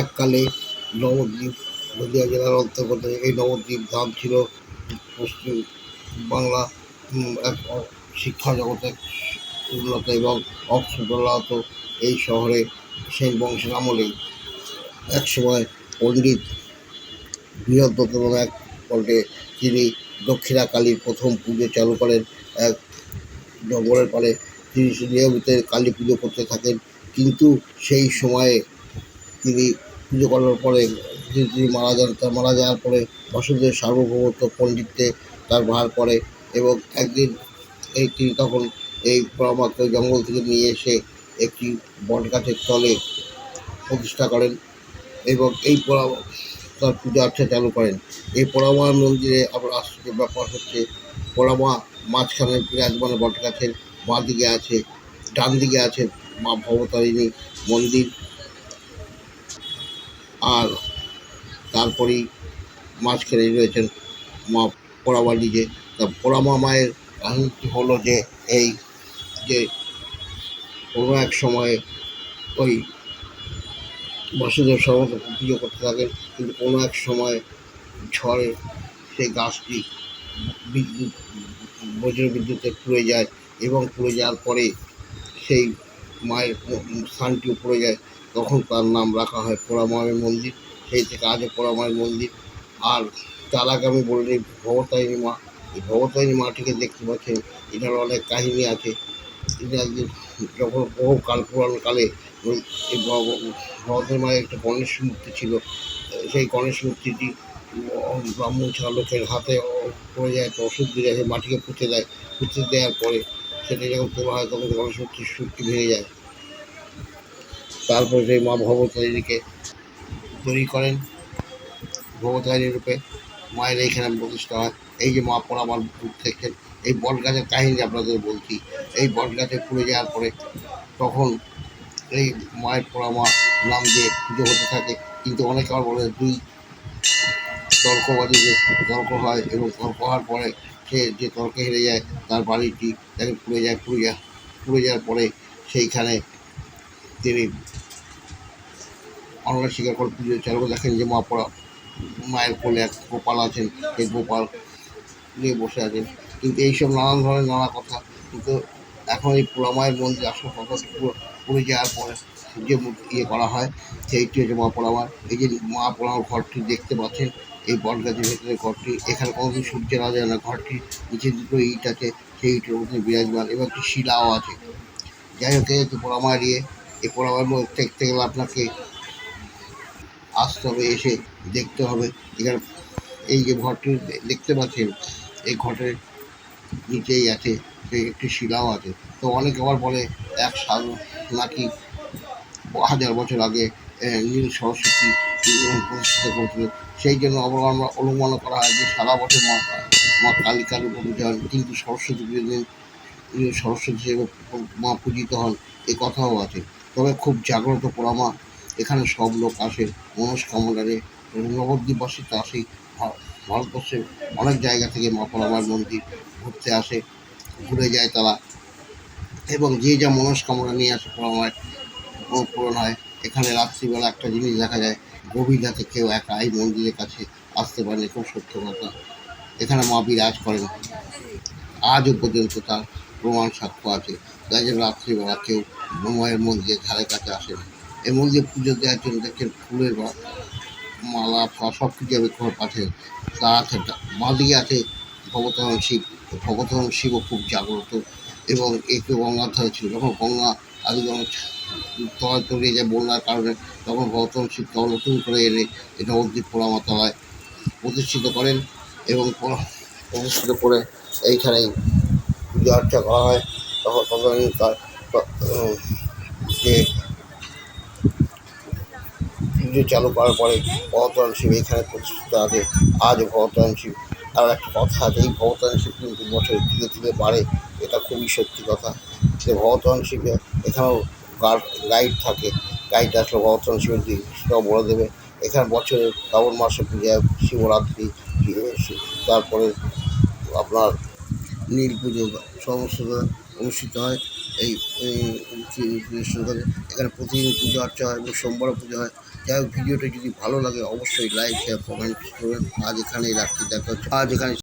এককালে নবদ্বীপ নদীয়া জেলার অন্তর্গত এই নবদ্বীপ ধাম ছিল পশ্চিম বাংলা এক শিক্ষা জগতে উন্নত এবং অক্ষদোল্লাত এই শহরে সেই বংশের আমলে এক সময় পণ্ডিত নামে এক পল্টে তিনি দক্ষিণা কালীর প্রথম পুজো চালু করেন, এক জঙ্গলের পাড়ে। তিনি নিয়মিত কালী পুজো করতে থাকেন, কিন্তু সেই সময়ে তিনি পুজো করার পরে তিনি মারা যান, তার মারা যাওয়ার পরে বসন্তের সার্বভৌমত্ব পণ্ডিতকে তার ভার করে এবং একদিন এই তিনি তখন এই পরামাত্র জঙ্গল থেকে নিয়ে এসে একটি বটগাছের তলে প্রতিষ্ঠা করেন এবং এই পরা তার পূজা অর্চা চালু করেন। এই পোড়ামা মন্দিরে আবার আশ্চর্য ব্যাপার হচ্ছে পোড়ামা মাঝখানে বিরাজমান বট গাছের বাঁ দিকে আছে ডান দিকে আছে মা ভবতারিণী মন্দির। আর তারপরেই মাঝখানে রয়েছেন মা পোড়ামা নিজে তা পোড়ামা মায়ের কাহিনীটি হলো যে, এই যে কোনো এক সময়ে ওই বসুদেব সমস্ত পুজো করতে থাকেন, কিন্তু কোনো এক সময় ঝড়ে সেই গাছটি বিদ্যুৎ, বজ্র বিদ্যুতে পুড়ে যায় এবং পুড়ে যাওয়ার পরে সেই মায়ের স্থানটিও পড়ে যায়। তখন তার নাম রাখা হয় পোড়ামায়ের মন্দির। সেই থেকে আজও পোড়ামায়ের মন্দির। আর তার আগে আমি বলে নিই, ভবতারিণী মা, এই ভবতারিণী মাটিকে দেখতে পাচ্ছেন এটার অনেক কাহিনী আছে। এটা যখন বহু কাল পুরাণ কালে এই ভব- ভবতারিণী মায়ের একটা গণেশ মূর্তি ছিল, সেই গণেশ মূর্তিটি ব্রাহ্মণ ছাড়া লোকের হাতে পড়ে যায়, তো ওষুধ দিয়ে যায় মাটিকে পুঁতে দেয়। পুঁতে দেওয়ার পরে সেটা যখন তোলা হয়, তখন গণেশ মূর্তির সুরটি ভেঙে যায়। তারপরে সেই মা ভবতারিণীকে তৈরি করেন। ভবতারিণী রূপে মায়ের এইখানে প্রতিষ্ঠা হয়। এই যে মা রূপ দেখছেন এই বট গাছের কাহিনী আপনাদের বলছি। এই বট গাছে পুড়ে যাওয়ার পরে তখন এই মায়ের পোড়া মা নাম দিয়ে পুজো হতে থাকে। কিন্তু অনেকে আবার বলে দুই তর্কবাদী যে তর্ক হয় এবং তর্ক হওয়ার পরে সে যে তর্কে হেরে যায়, তার বাড়িটি তাকে পুড়ে যায় পুড়ে যায়, পুড়ে যাওয়ার পরে সেইখানে তিনি অনলাইন স্বীকার করে পুজো চালু দেখেন যে মা পড়া মায়ের কোলে এক গোপাল আছেন সেই গোপাল নিয়ে বসে আছেন। কিন্তু এইসব নানান ধরনের নানা কথা। কিন্তু এখন এই পোড়া মায়ের মন্দির আসল কথা পুরো যাওয়ার পরে যে ইয়ে করা হয়। সেইটি হচ্ছে মা। পোড়ামার এই যে মা পোড়ামার ঘরটি দেখতে পাচ্ছেন, এই বট গাছের ভেতরে ঘরটি। এখানে কোনোদিন সূর্যের আলো যায় না ঘরটি নিচে দুটো ইট আছে, সেই ইটের মধ্যে বিরাজমান এবং একটি শিলাও আছে। যাই হোক, এই পোড়ামার ইয়ে এই পোড়ামার গেলে আপনাকে আসতে হবে, এসে দেখতে হবে। এখানে এই যে ঘরটি দেখতে পাচ্ছেন, এই ঘরের নিচেই আছে সেই একটি শিলাও আছে। তো অনেকে আবার বলে, এক সাল নাকি হাজার বছর আগে নীল সরস্বতী প্রতিষ্ঠিত করেছিল। সেই জন্য আবার আমরা অনুমান করা হয় যে, সারা বছর মা মা কালিকার পূজা হয় কিন্তু সরস্বতী পুজোর দিন সরস্বতী মা পূজিত হন, এ কথাও আছে। তবে খুব জাগ্রত পোড়ামা এখানে সব লোক আসে মনস্কামনারে নবদ্বীপবাসীতে আসে ভা- ভারতবর্ষের অনেক জায়গা থেকে মা মন্দির ঘুরতে আসে ঘুরে যায় তারা। এবং যে যা মনস্কামনা নিয়ে আসে পোড়ামায় ও পূরণ হয় এখানে রাত্রিবেলা একটা জিনিস দেখা যায় গভীর রাতে কেউ একা এই মন্দিরের কাছে আসতে পারে না, খুব সত্য কথা। এখানে মা বিরাজ করেন। আজও পর্যন্ত তার প্রমাণ সাক্ষ্য আছে। তাই জন্য রাত্রিবেলা কেউ মায়ের মন্দিরের ধারে কাছে আসে না। এই যে পুজো দেওয়ার জন্য দেখছেন ফুলের বা- মালা ফা সব কিছু আমি পাঠিয়ে তার আছে বাঁ আছে ভগতরণ শিব ভগতরণ শিবও খুব জাগ্রত এবং একে গঙ্গার ধারে ছিল যখন গঙ্গা আদি তলায় তলিয়ে যায় বন্যার কারণে তখন ভগতরণ শিব তখন নতুন করে এনে এটা অদ্বীপ পোড়ামা তলায় প্রতিষ্ঠিত করেন এবং প্রতিষ্ঠিত করে এইখানেই পূজা অর্চা করা হয়। তখন তার উম, পুজো চালু করার পরে ভগতরণ শিব এখানে প্রতিষ্ঠিত আছে, আজ ভগতরণ শিব। আর একটা কথা আছে, এই ভগতরণ শিব কিন্তু বছর ধীরে ধীরে বাড়ে এটা খুবই সত্যি কথা। যে ভগতরণ শিবে এখানেও গার্ড, গাইড থাকে। গাইড আসলে ভগতরণ শিবের দিক সেটাও বলে দেবে। এখানে বছরে শ্রাবণ মাসে পূজা, শিবরাত্রি, তারপরে আপনার নীল পুজো, সমস্ত অনুষ্ঠিত হয়। এই কৃষ্ণগঞ্জে এখানে প্রতিদিন পুজো অর্চা হয় এবং সোমবারও পুজো হয়। যাই হোক, ভিডিওটা যদি ভালো লাগে, অবশ্যই লাইক শেয়ার কমেন্ট করবেন আজ এখানেই রাখছি। দেখা হচ্ছে। আজ এখানে